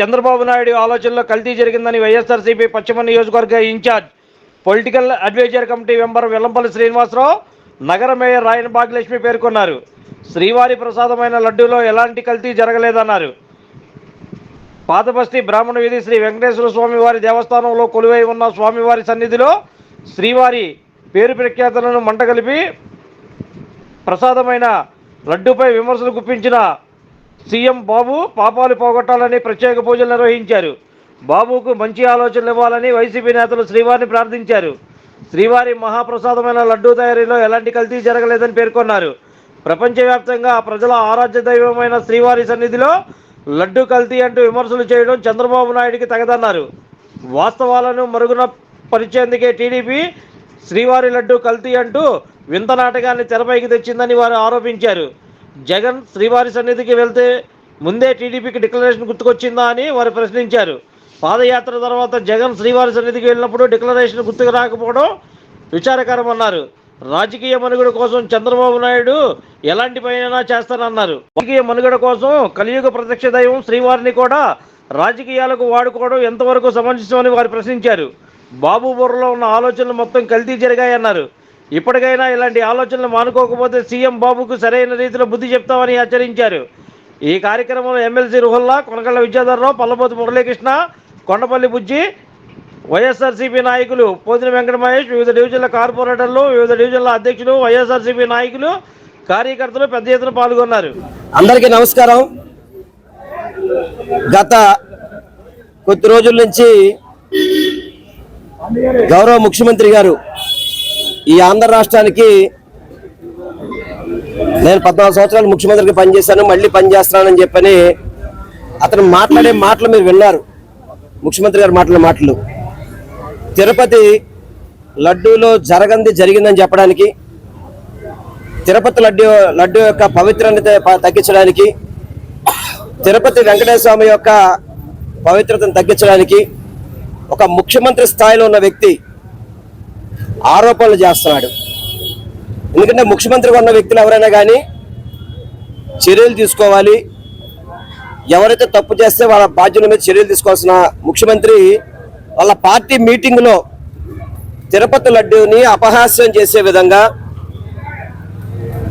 చంద్రబాబు నాయుడు ఆలోచనలో కల్తీ జరిగిందని వైఎస్ఆర్సీపీ పశ్చిమ నియోజకవర్గ in charge political adviser committee member Vellampalli Srinivasarao నగర మేయర్ రాయన భాగ్యలక్ష్మి పేర్కొన్నారు. శ్రీవారి ప్రసాదమైన లడ్డూలో ఎలాంటి కల్తీ జరగలేదన్నారు. పాతబస్తీ బ్రాహ్మణ వీధి శ్రీ వెంకటేశ్వర స్వామివారి దేవస్థానంలో కొలువై ఉన్న స్వామివారి సన్నిధిలో శ్రీవారి పేరు ప్రఖ్యాతలను మంటగలిపి ప్రసాదమైన లడ్డూపై విమర్శలు గుప్పించిన సీఎం బాబు పాపాలు పోగొట్టాలని ప్రత్యేక పూజలు నిర్వహించారు. బాబుకు మంచి ఆలోచనలు ఇవ్వాలని వైసీపీ నేతలు శ్రీవారిని ప్రార్థించారు. శ్రీవారి మహాప్రసాదమైన లడ్డూ తయారీలో ఎలాంటి కల్తీ జరగలేదని పేర్కొన్నారు. ప్రపంచవ్యాప్తంగా ప్రజల ఆరాధ్య దైవమైన శ్రీవారి సన్నిధిలో లడ్డు కల్తీ అంటూ విమర్శలు చేయడం చంద్రబాబు నాయుడికి తగదన్నారు. వాస్తవాలను మరుగున పరిచేందుకే టీడీపీ శ్రీవారి లడ్డు కల్తీ అంటూ వింత నాటకాన్ని తెరపైకి తెచ్చిందని వారు ఆరోపించారు. జగన్ శ్రీవారి సన్నిధికి వెళ్తే ముందే టీడీపీకి డిక్లరేషన్ గుర్తుకొచ్చిందా అని వారు ప్రశ్నించారు. పాదయాత్ర తర్వాత జగన్ శ్రీవారి సన్నిధికి వెళ్ళినప్పుడు డిక్లరేషన్ గుర్తుకు రాకపోవడం విచారకరమన్నారు. రాజకీయ మనుగడ కోసం చంద్రబాబు నాయుడు ఎలాంటి పైన చేస్తానన్నారు. రాజకీయ మనుగడ కోసం కలియుగ ప్రత్యక్ష దైవం శ్రీవారిని కూడా రాజకీయాలకు వాడుకోవడం ఎంతవరకు సమంజసమని వారు ప్రశ్నించారు. బాబు బుర్రలో ఉన్న ఆలోచనలు మొత్తం కల్తీ జరిగాయన్నారు. ఇప్పటికైనా ఇలాంటి ఆలోచనలు మానుకోకపోతే సీఎం బాబుకు సరైన రీతిలో బుద్ధి చెప్తామని హెచ్చరించారు. ఈ కార్యక్రమంలో ఎమ్మెల్సీ రుహల్లా కొనకళ్ళ విద్యాధరరావు పల్లబోతు మురళీకృష్ణ కొండపల్లి బుజ్జి వైఎస్ఆర్సీపీ నాయకులు పోతిన వెంకట మహేష్ వివిధ డివిజన్ల కార్పొరేటర్లు వివిధ డివిజన్ల అధ్యక్షులు వైఎస్ఆర్సీపీ నాయకులు కార్యకర్తలు పెద్ద ఎత్తున పాల్గొన్నారు. అందరికీ నమస్కారం. గత కొద్ది రోజుల నుంచి గౌరవ ముఖ్యమంత్రి గారు ఈ ఆంధ్ర రాష్ట్రానికి నేను పద్నాలుగు సంవత్సరాలు ముఖ్యమంత్రికి పనిచేశాను మళ్ళీ పనిచేస్తున్నానని చెప్పని అతను మాట్లాడే మాటలు మీరు విన్నారు. ముఖ్యమంత్రి గారు మాట్లాడే మాటలు. తిరుపతి లడ్డూలో జరగంది జరిగిందని చెప్పడానికి తిరుపతి లడ్డు లడ్డు యొక్క పవిత్రత తగ్గించడానికి తిరుపతి వెంకటేశ్వర స్వామి యొక్క పవిత్రతను తగ్గించడానికి ఒక ముఖ్యమంత్రి స్థాయిలో ఉన్న వ్యక్తి ఆరోపణలు చేస్తున్నాడు. ఎందుకంటే ముఖ్యమంత్రిగా ఉన్న వ్యక్తులు ఎవరైనా కానీ చర్యలు తీసుకోవాలి. ఎవరైతే తప్పు చేస్తే వాళ్ళ బాధ్యుల మీద చర్యలు తీసుకోవాల్సిన ముఖ్యమంత్రి వాళ్ళ పార్టీ మీటింగ్లో తిరుపతి లడ్డూని అపహాస్యం చేసే విధంగా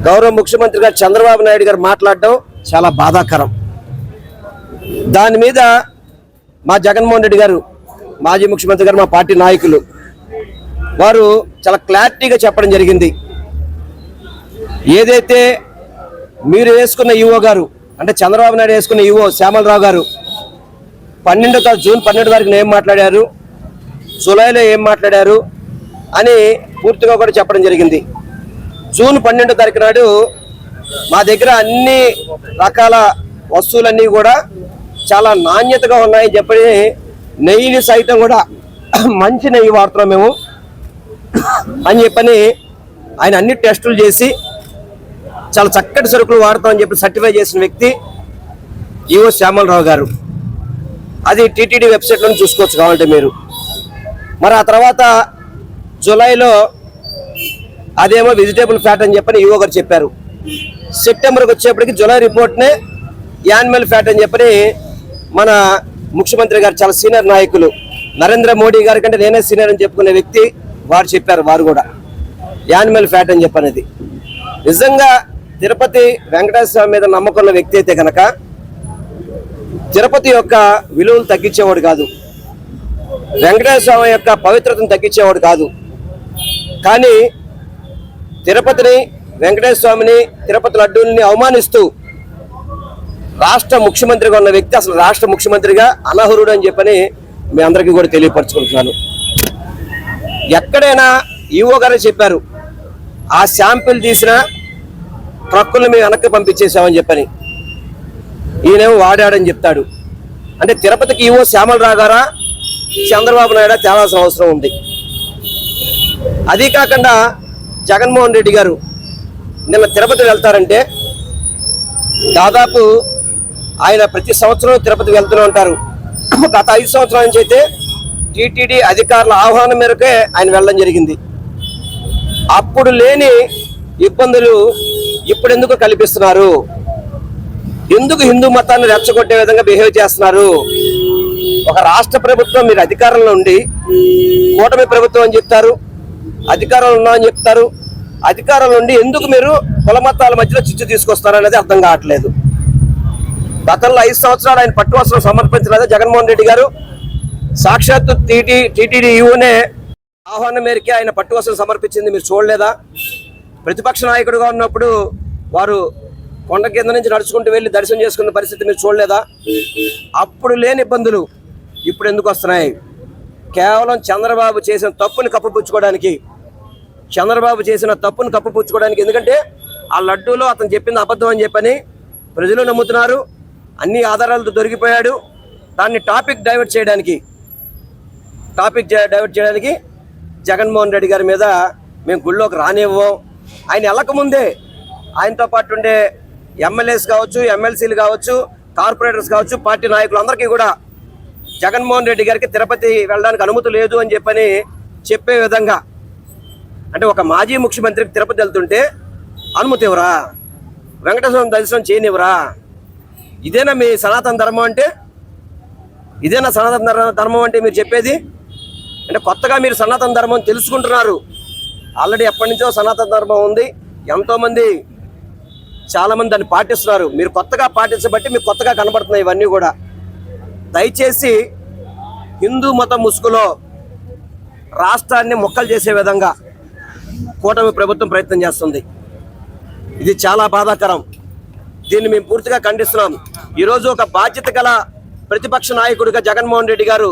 గౌరవ ముఖ్యమంత్రి గారు చంద్రబాబు నాయుడు గారు మాట్లాడడం చాలా బాధాకరం. దాని మీద మా జగన్మోహన్ రెడ్డి గారు మాజీ ముఖ్యమంత్రి గారు మా పార్టీ నాయకులు వారు చాలా క్లారిటీగా చెప్పడం జరిగింది. ఏదైతే మీరు వేసుకున్న ఈవో గారు అంటే చంద్రబాబు నాయుడు వేసుకున్న ఈవో శ్యామలరావు గారు పన్నెండో తారీఖు జూన్ పన్నెండు తారీఖున ఏం మాట్లాడారు జూలైలో ఏం మాట్లాడారు అని పూర్తిగా కూడా చెప్పడం జరిగింది. జూన్ పన్నెండో తారీఖు నాడు మా దగ్గర అన్ని రకాల వస్తువులన్నీ కూడా చాలా నాణ్యతగా ఉన్నాయని చెప్పి నెయ్యిని సైతం కూడా మంచి నెయ్యి వాడుతున్నాం మేము. అని చెప్పని ఆయన అన్ని టెస్టులు చేసి చాలా చక్కటి సరుకులు వాడతామని చెప్పి సర్టిఫై చేసిన వ్యక్తి ఈవో శ్యామలరావు గారు. అది టీటీడీ వెబ్సైట్లో చూసుకోవచ్చు కావాలంటే మీరు. మరి ఆ తర్వాత జూలైలో అదేమో వెజిటేబుల్ ఫ్యాట్ అని చెప్పని ఈవో గారు చెప్పారు. సెప్టెంబర్కి వచ్చేప్పటికి జూలై రిపోర్ట్నే యానిమల్ ఫ్యాట్ అని చెప్పని మన ముఖ్యమంత్రి గారు చాలా సీనియర్ నాయకులు నరేంద్ర మోడీ గారి కంటే నేనే సీనియర్ అని చెప్పుకునే వ్యక్తి వారు చెప్పారు వారు కూడా. యానిమల్ ఫ్యాట్ అని చెప్పనేది. నిజంగా తిరుపతి వెంకటేశ్వర స్వామి మీద నమ్మకం ఉన్న వ్యక్తి అయితే కనుక తిరుపతి యొక్క విలువలు తగ్గించేవాడు కాదు. వెంకటేశ్వర స్వామి యొక్క పవిత్రతను తగ్గించేవాడు కాదు. కానీ తిరుపతిని వెంకటేశ్వర స్వామిని తిరుపతి లడ్డూల్ని అవమానిస్తూ రాష్ట్ర ముఖ్యమంత్రిగా ఉన్న వ్యక్తి అసలు రాష్ట్ర ముఖ్యమంత్రిగా అనర్హుడు అని చెప్పని మీ అందరికీ కూడా తెలియపరచుకుంటున్నాను. ఎక్కడైనా ఈవో గారే చెప్పారు ఆ శాంపిల్ తీసిన ట్రక్కులు మేము వెనక్కి పంపించేసామని చెప్పని. ఈయనేమో వాడాడని చెప్తాడు. అంటే తిరుపతికి ఈవో శ్యామలరావు గారా? చంద్రబాబు నాయుడు తేవాల్సిన అవసరం ఉంది. అది కాకుండా జగన్మోహన్ రెడ్డి గారు నిన్న తిరుపతి వెళ్తారంటే దాదాపు ఆయన ప్రతి సంవత్సరం తిరుపతి వెళ్తూనే ఉంటారు. గత ఐదు సంవత్సరాల నుంచి అయితే టీటీడీ అధికారుల ఆహ్వానం మేరకే ఆయన వెళ్ళడం జరిగింది. అప్పుడు లేని ఇబ్బందులు ఇప్పుడు ఎందుకు కల్పిస్తున్నారు? ఎందుకు హిందూ మతాన్ని రెచ్చగొట్టే విధంగా బిహేవ్ చేస్తున్నారు? ఒక రాష్ట్ర ప్రభుత్వం మీరు అధికారంలో ఉండి కూటమి ప్రభుత్వం అని చెప్తారు అధికారంలో ఉన్నామని చెప్తారు అధికారంలో ఉండి ఎందుకు మీరు కులమతాల మధ్యలో చిచ్చు తీసుకొస్తారు అనేది అర్థం కావట్లేదు. గతంలో ఐదు సంవత్సరాలు ఆయన పట్టువస్త్రం సమర్పించలేదు జగన్మోహన్ రెడ్డి గారు? సాక్షాత్తు టీటీ టీటీడీయూనే ఆహ్వానం మేరకే ఆయన పట్టువస్త్రం సమర్పించింది. మీరు చూడలేదా? ప్రతిపక్ష నాయకుడుగా ఉన్నప్పుడు వారు కొండ కింద నుంచి నడుచుకుంటూ వెళ్ళి దర్శనం చేసుకున్న పరిస్థితి మీరు చూడలేదా? అప్పుడు లేని ఇబ్బందులు ఇప్పుడు ఎందుకు వస్తున్నాయి? కేవలం చంద్రబాబు చేసిన తప్పుని కప్పుపుచ్చుకోవడానికి చంద్రబాబు చేసిన తప్పును కప్పుపుచ్చుకోవడానికి ఎందుకంటే ఆ లడ్డూలో అతను చెప్పింది అబద్ధం అని చెప్పని ప్రజలు నమ్ముతున్నారు. అన్ని ఆధారాలతో దొరికిపోయాడు. దాన్ని టాపిక్ డైవర్ట్ చేయడానికి టాపిక్ డైవర్ట్ చేయడానికి జగన్మోహన్ రెడ్డి గారి మీద మేము గుళ్ళోకి రానివ్వం. ఆయన వెళ్ళకముందే ఆయనతో పాటు ఉండే ఎమ్మెల్యేస్ కావచ్చు ఎమ్మెల్సీలు కావచ్చు కార్పొరేటర్స్ కావచ్చు పార్టీ నాయకులు అందరికీ కూడా జగన్మోహన్ రెడ్డి గారికి తిరుపతి వెళ్ళడానికి అనుమతి లేదు అని చెప్పని చెప్పే విధంగా అంటే ఒక మాజీ ముఖ్యమంత్రికి తిరుపతి వెళ్తుంటే అనుమతి ఇవ్వరా? వెంకటేశ్వరం దర్శనం చేయనివ్వరా? ఇదేనా మీ సనాతన ధర్మం అంటే? ఇదేనా సనాతన ధర్మం అంటే మీరు చెప్పేది? అంటే కొత్తగా మీరు సనాతన ధర్మం తెలుసుకుంటున్నారు. ఆల్రెడీ ఎప్పటి నుంచో సనాతన ధర్మం ఉంది. ఎంతోమంది చాలామంది దాన్ని పాటిస్తున్నారు. మీరు కొత్తగా పాటించబట్టి మీకు కొత్తగా కనబడుతున్నాయి ఇవన్నీ కూడా. దయచేసి హిందూ మతం ముసుగులో రాష్ట్రాన్ని మొక్కలు చేసే విధంగా కూటమి ప్రభుత్వం ప్రయత్నం చేస్తుంది. ఇది చాలా బాధాకరం. దీన్ని మేము పూర్తిగా ఖండిస్తున్నాం. ఈరోజు ఒక బాధ్యత గల ప్రతిపక్ష నాయకుడిగా జగన్మోహన్ రెడ్డి గారు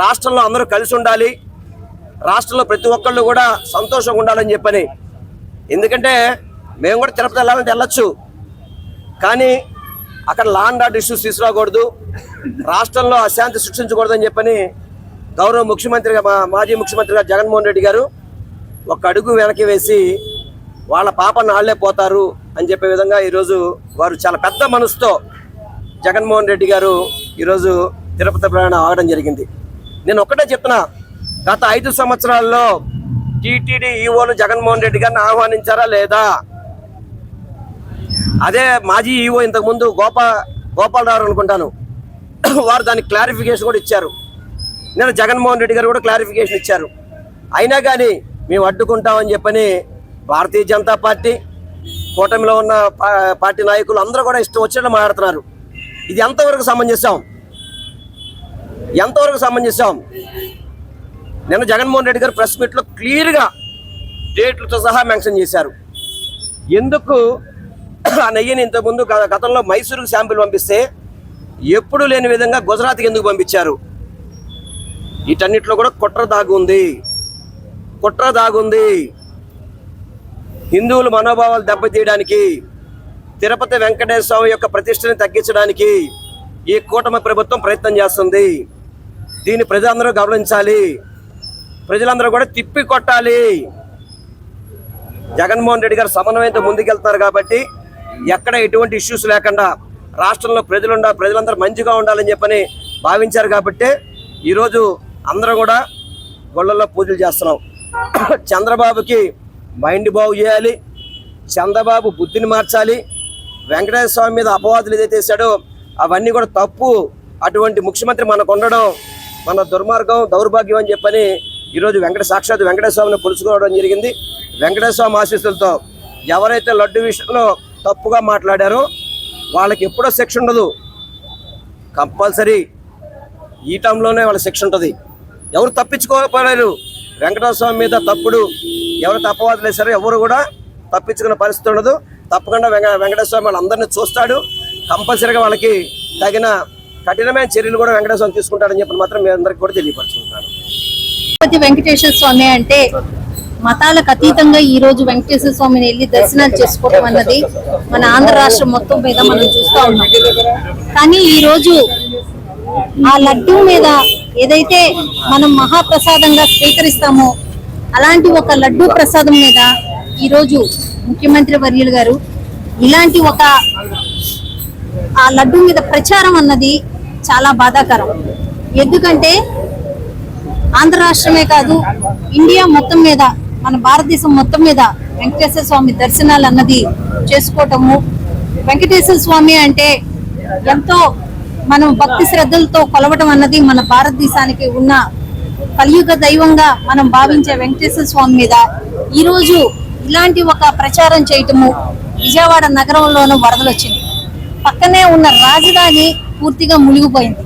రాష్ట్రంలో అందరూ కలిసి ఉండాలి. రాష్ట్రంలో ప్రతి ఒక్కళ్ళు కూడా సంతోషంగా ఉండాలని చెప్పని. ఎందుకంటే మేము కూడా తిరుపతి వెళ్ళాలంటే వెళ్ళొచ్చు. కానీ అక్కడ లాండ్ ఆర్డర్ ఇష్యూస్ తీసుకురాకూడదు. రాష్ట్రంలో అశాంతి సృష్టించకూడదు అని చెప్పని గౌరవ ముఖ్యమంత్రిగా మా మాజీ ముఖ్యమంత్రిగా జగన్మోహన్ రెడ్డి గారు ఒక అడుగు వెనక్కి వేసి వాళ్ళ పాప నాళ్ళే పోతారు అని చెప్పే విధంగా ఈరోజు వారు చాలా పెద్ద మనసుతో జగన్మోహన్ రెడ్డి గారు ఈరోజు తిరుపతి ప్రయాణం ఆగడం జరిగింది. నేను ఒక్కటే చెప్తున్నా గత ఐదు సంవత్సరాల్లో టీటీడీ ఈఓలు జగన్మోహన్ రెడ్డి గారిని ఆహ్వానించారా లేదా? అదే మాజీ ఈఓ ఇంతకుముందు గోపా గోపాలరావు అనుకుంటాను. వారు దానికి క్లారిఫికేషన్ కూడా ఇచ్చారు. నేను జగన్మోహన్ రెడ్డి గారు కూడా క్లారిఫికేషన్ ఇచ్చారు. అయినా కానీ మేము అడ్డుకుంటామని చెప్పని భారతీయ జనతా పార్టీ కూటమిలో ఉన్న పా- పార్టీ నాయకులు అందరూ కూడా ఇష్టం వచ్చినట్టు మాట్లాడుతున్నారు. ఇది ఎంతవరకు సమంజసం? ఎంతవరకు సమంజసం నిన్న జగన్మోహన్ రెడ్డి గారు ప్రెస్ మీట్లో క్లియర్గా డేట్లతో సహా మెన్షన్ చేశారు. ఎందుకు ఆ నెయ్యిని ఇంతకుముందు గతంలో మైసూరుకు శాంపిల్ పంపిస్తే ఎప్పుడు లేని విధంగా గుజరాత్కి ఎందుకు పంపించారు? వీటన్నిటిలో కూడా కుట్ర దాగుంది కుట్ర దాగుంది హిందువుల మనోభావాలు దెబ్బతీయడానికి తిరుపతి వెంకటేశ్వర స్వామి యొక్క ప్రతిష్టని తగ్గించడానికి ఈ కూటమి ప్రభుత్వం ప్రయత్నం చేస్తుంది. దీన్ని ప్రజలందరూ గమనించాలి. ప్రజలందరూ కూడా తిప్పి కొట్టాలి. జగన్మోహన్ రెడ్డి గారు సమన్వయంతో ముందుకెళ్తున్నారు కాబట్టి ఎక్కడ ఎటువంటి ఇష్యూస్ లేకుండా రాష్ట్రంలో ప్రజలు ఉండాలి ప్రజలందరూ మంచిగా ఉండాలని చెప్పని భావించారు కాబట్టి ఈరోజు అందరూ కూడా గొళ్ళల్లో పూజలు చేస్తున్నాం. చంద్రబాబుకి మైండ్ బాగు చేయాలి. చంద్రబాబు బుద్ధిని మార్చాలి. వెంకటేశ్వర స్వామి మీద అపవాదులు ఏదైతే అవన్నీ కూడా తప్పు. అటువంటి ముఖ్యమంత్రి మనకు ఉండడం మన దుర్మార్గం దౌర్భాగ్యం అని చెప్పని ఈరోజు వెంకట సాక్షాత్ వెంకటేశ్వరని పులుచుకోవడం జరిగింది. వెంకటేశ్వరం ఆశీస్సులతో ఎవరైతే లడ్డు విషయంలో తప్పుగా మాట్లాడారో వాళ్ళకి ఎప్పుడో శిక్ష ఉండదు. కంపల్సరీ ఈ టైంలోనే వాళ్ళ శిక్ష ఉంటుంది. ఎవరు తప్పించుకోలేరు. వెంకటేశ్వర స్వామి మీద తప్పుడు ఎవరు తప్పవాదులు వేశారో ఎవరు కూడా తప్పించుకునే పరిస్థితి ఉండదు. తప్పకుండా వెంక వెంకటేశ్వరం వాళ్ళందరినీ చూస్తాడు. కంపల్సరీగా వాళ్ళకి తగిన కఠినమైన చర్యలు కూడా వెంకటేశ్వరం స్వామి తీసుకుంటాడని చెప్పి మాత్రం మీ అందరికీ కూడా తెలియపరుచుకుంటాను తిరుపతి వెంకటేశ్వర స్వామి అంటే మతాలకు అతీతంగా ఈ రోజు వెంకటేశ్వర స్వామిని వెళ్ళి దర్శనాలు చేసుకోవడం అన్నది మన ఆంధ్ర రాష్ట్రం మొత్తం మీద మనం చూస్తా ఉన్నాం. కానీ ఈ రోజు ఆ లడ్డు మీద ఏదైతే మనం మహాప్రసాదంగా స్వీకరిస్తామో అలాంటి ఒక లడ్డు ప్రసాదం మీద ఈ రోజు ముఖ్యమంత్రి వర్యులు గారు ఇలాంటి ఒక ఆ లడ్డు మీద ప్రచారం అన్నది చాలా బాధాకరం. ఎందుకంటే ఆంధ్ర రాష్ట్రమే కాదు ఇండియా మొత్తం మీద మన భారతదేశం మొత్తం మీద వెంకటేశ్వర స్వామి దర్శనాలు అన్నది చేసుకోవటము. వెంకటేశ్వర స్వామి అంటే ఎంతో మనం భక్తి శ్రద్ధలతో కొలవటం అన్నది మన భారతదేశానికి ఉన్న కలియుగ దైవంగా మనం భావించే వెంకటేశ్వర స్వామి మీద ఈ రోజు ఇలాంటి ఒక ప్రచారం చేయటము విజయవాడ నగరంలోనూ వరదలు వచ్చింది పక్కనే ఉన్న రాజధాని పూర్తిగా మునిగిపోయింది.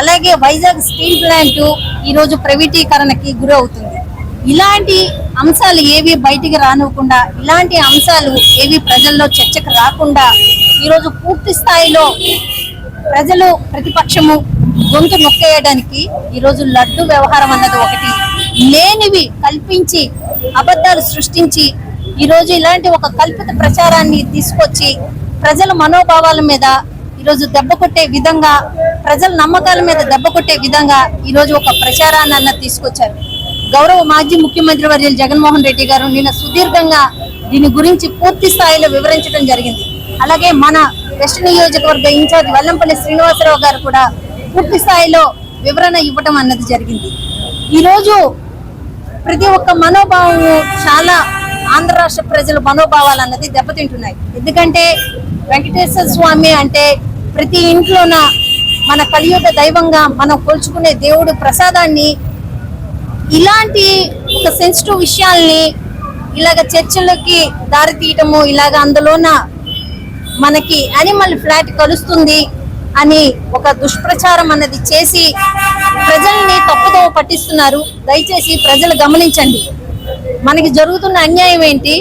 అలాగే వైజాగ్ స్టీల్ ప్లాంట్ ఈరోజు ప్రైవేటీకరణకి గురి అవుతుంది ఇలాంటి అంశాలు ఏవి బయటికి రానివ్వకుండా ఇలాంటి అంశాలు ఏవి ప్రజల్లో చర్చకు రాకుండా ఈరోజు పూర్తి స్థాయిలో ప్రజలు ప్రతిపక్షము గొంతు నొక్కేయడానికి ఈరోజు లడ్డు వ్యవహారం అన్నది ఒకటి లేనివి కల్పించి అబద్ధాలు సృష్టించి ఈరోజు ఇలాంటి ఒక కల్పిత ప్రచారాన్ని తీసుకొచ్చి ప్రజల మనోభావాల మీద ఈరోజు దెబ్బ కొట్టే విధంగా ప్రజల నమ్మకాల మీద దెబ్బ కొట్టే విధంగా ఈరోజు ఒక ప్రచారాన్ని అన్న తీసుకొచ్చారు. గౌరవ మాజీ ముఖ్యమంత్రి వర్యులు జగన్మోహన్ రెడ్డి గారు నిన్న సుదీర్ఘంగా దీని గురించి పూర్తి స్థాయిలో వివరించడం జరిగింది. అలాగే మన వెస్ట్ నియోజకవర్గ ఇన్ఛార్జ్ వల్లంపల్లి శ్రీనివాసరావు గారు కూడా పూర్తి స్థాయిలో వివరణ ఇవ్వడం అన్నది జరిగింది. ఈరోజు ప్రతి ఒక్క మనోభావము చాలా ఆంధ్ర రాష్ట్ర ప్రజల మనోభావాలు అన్నది దెబ్బతింటున్నాయి. ఎందుకంటే వెంకటేశ్వర స్వామి అంటే ప్రతి ఇంట్లోన మన కలియుగ దైవంగా మనం కొలుచుకునే దేవుడు ప్రసాదాన్ని ఇలాంటి ఒక సెన్సిటివ్ విషయాల్ని ఇలాగ చర్చలకి దారి తీయటము ఇలాగ అందులోన మనకి యానిమల్ ఫ్లాట్ కలుస్తుంది అని ఒక దుష్ప్రచారం అన్నది చేసి ప్రజల్ని తప్పుదోవ పట్టిస్తున్నారు. దయచేసి ప్రజలు గమనించండి. మనకి జరుగుతున్న అన్యాయం ఏంటి?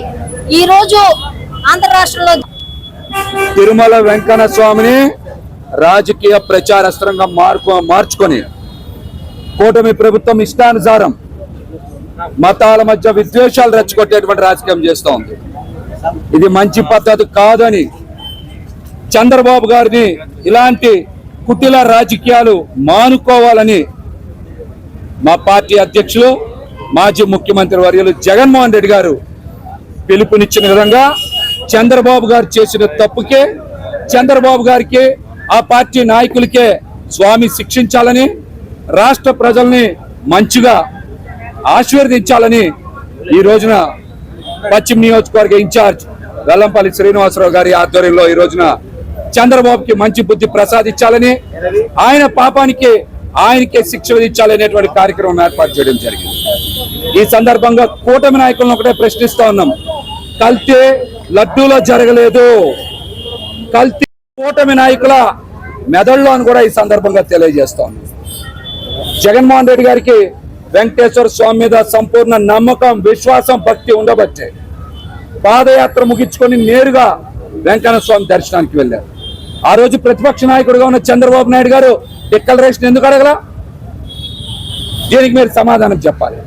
ఈ రోజు ఆంధ్ర రాష్ట్రంలో తిరుమల వెంకన్న స్వామిని రాజకీయ ప్రచారస్త్రంగా మార్పు మార్చుకొని కూటమి ప్రభుత్వం ఇష్టానుసారం మతాల మధ్య విద్వేషాలు రెచ్చగొట్టేటువంటి రాజకీయం చేస్తూ ఉంది. ఇది మంచి పద్ధతి కాదని చంద్రబాబు గారిని ఇలాంటి కుటిల రాజకీయాలు మానుకోవాలని మా పార్టీ అధ్యక్షులు మాజీ ముఖ్యమంత్రి వర్యులు జగన్మోహన్ రెడ్డి గారు పిలుపునిచ్చిన విధంగా చంద్రబాబు గారు చేసిన తప్పుకే చంద్రబాబు గారికి ఆ పార్టీ నాయకులకే స్వామి శిక్షించాలని రాష్ట్ర ప్రజల్ని మంచిగా ఆశీర్వదించాలని ఈ రోజున పశ్చిమ నియోజకవర్గ ఇన్ఛార్జ్ వెల్లంపల్లి శ్రీనివాసరావు గారి ఆధ్వర్యంలో ఈ రోజున చంద్రబాబుకి మంచి బుద్ధి ప్రసాదించాలని ఆయన పాపానికి ఆయనకే శిక్ష విధించాలనేటువంటి కార్యక్రమం ఏర్పాటు చేయడం జరిగింది. ఈ సందర్భంగా కూటమి నాయకులను ఒకటే ప్రశ్నిస్తా ఉన్నాం. కల్తీ లడ్డూలో జరగలేదు. కల్తీ కూటమి నాయకుల మెదడులో అని కూడా ఈ సందర్భంగా తెలియజేస్తాను. జగన్మోహన్ రెడ్డి గారికి వెంకటేశ్వర స్వామి మీద సంపూర్ణ నమ్మకం విశ్వాసం భక్తి ఉండబట్టే పాదయాత్ర ముగించుకొని నేరుగా వెంకన్న స్వామి దర్శనానికి వెళ్ళారు. ఆ రోజు ప్రతిపక్ష నాయకుడిగా ఉన్న చంద్రబాబు నాయుడు గారు డిక్లరేషన్ ఎందుకు అడగల? దీనికి మీరు సమాధానం చెప్పాలి.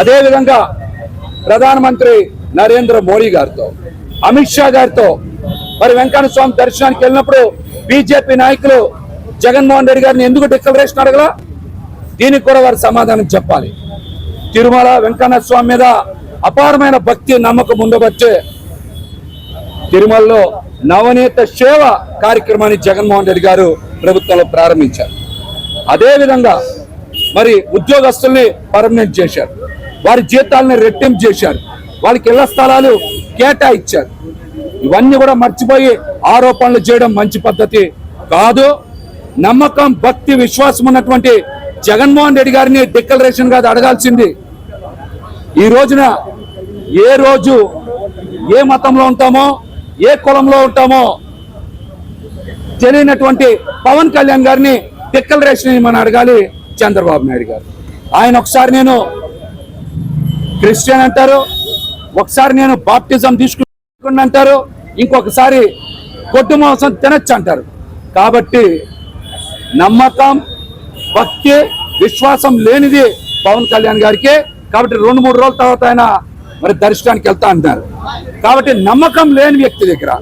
అదే విధంగా ప్రధానమంత్రి నరేంద్ర మోడీ గారితో అమిత్ షా గారితో మరి వెంకట స్వామి దర్శనానికి వెళ్ళినప్పుడు బీజేపీ నాయకులు జగన్మోహన్ రెడ్డి గారిని ఎందుకు డిక్లరేషన్ అడగలా? దీనికి కూడా వారు సమాధానం చెప్పాలి. తిరుమల వెంకన్న స్వామి మీద అపారమైన భక్తి నమ్మకం ఉండబట్టే తిరుమలలో నవనీత సేవ కార్యక్రమాన్ని జగన్మోహన్ రెడ్డి గారు ప్రభుత్వంలో ప్రారంభించారు. అదేవిధంగా మరి ఉద్యోగస్తుల్ని పర్మనెంట్ చేశారు. వారి జీతాలను రెట్టింపు చేశారు. వాళ్ళకి ఇళ్ళ స్థలాలు కేటాయించారు ఇవన్నీ కూడా మర్చిపోయి ఆరోపణలు చేయడం మంచి పద్ధతి కాదు. నమ్మకం భక్తి విశ్వాసం ఉన్నటువంటి జగన్మోహన్ రెడ్డి గారిని డిక్లరేషన్ కాదు అడగాల్సింది. ఈ రోజున ఏ రోజు ఏ మతంలో ఉంటామో ఏ కులంలో ఉంటామో తెలియనటువంటి పవన్ కళ్యాణ్ గారిని డిక్లరేషన్ మనం అడగాలి? చంద్రబాబు నాయుడు గారు. ఆయన ఒకసారి నేను క్రిస్టియన్ అంటారు ఒకసారి నేను బాప్టిజం తీసుకుని అంటారు ఇంకొకసారి కొట్టు మాంసం తినచ్చు అంటారు. కాబట్టి నమ్మకం భక్తి విశ్వాసం లేనిది పవన్ కళ్యాణ్ గారికి. కాబట్టి రెండు మూడు రోజుల తర్వాత ఆయన మరి దర్శనానికి వెళ్తా అంటున్నారు. కాబట్టి నమ్మకం లేని వ్యక్తి దగ్గర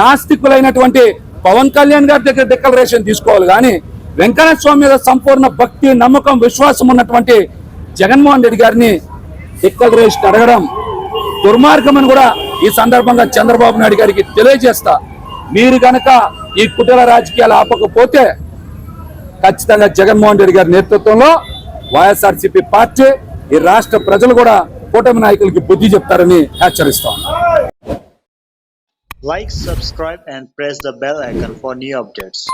నాస్తికులైనటువంటి పవన్ కళ్యాణ్ గారి దగ్గర డిక్లరేషన్ తీసుకోవాలి. కానీ వెంకటేశ్వర స్వామి మీద సంపూర్ణ భక్తి నమ్మకం విశ్వాసం ఉన్నటువంటి జగన్మోహన్ రెడ్డి గారిని డిక్లరేషన్ అడగడం దుర్మార్గం అని కూడా ఈ సందర్భంగా చంద్రబాబు నాయుడు గారికి తెలియజేస్తా మీరు గనక ఈ కుటుంబ రాజకీయాలు ఆపకపోతే ఖచ్చితంగా జగన్మోహన్ రెడ్డి గారి నేతృత్వంలో వైఎస్ఆర్సీపీ పార్టీ ఈ రాష్ట్ర ప్రజలు కూడా కూటమి నాయకులకి బుద్ధి చెప్తారని హెచ్చరిస్తా like subscribe and press the bell icon for new updates.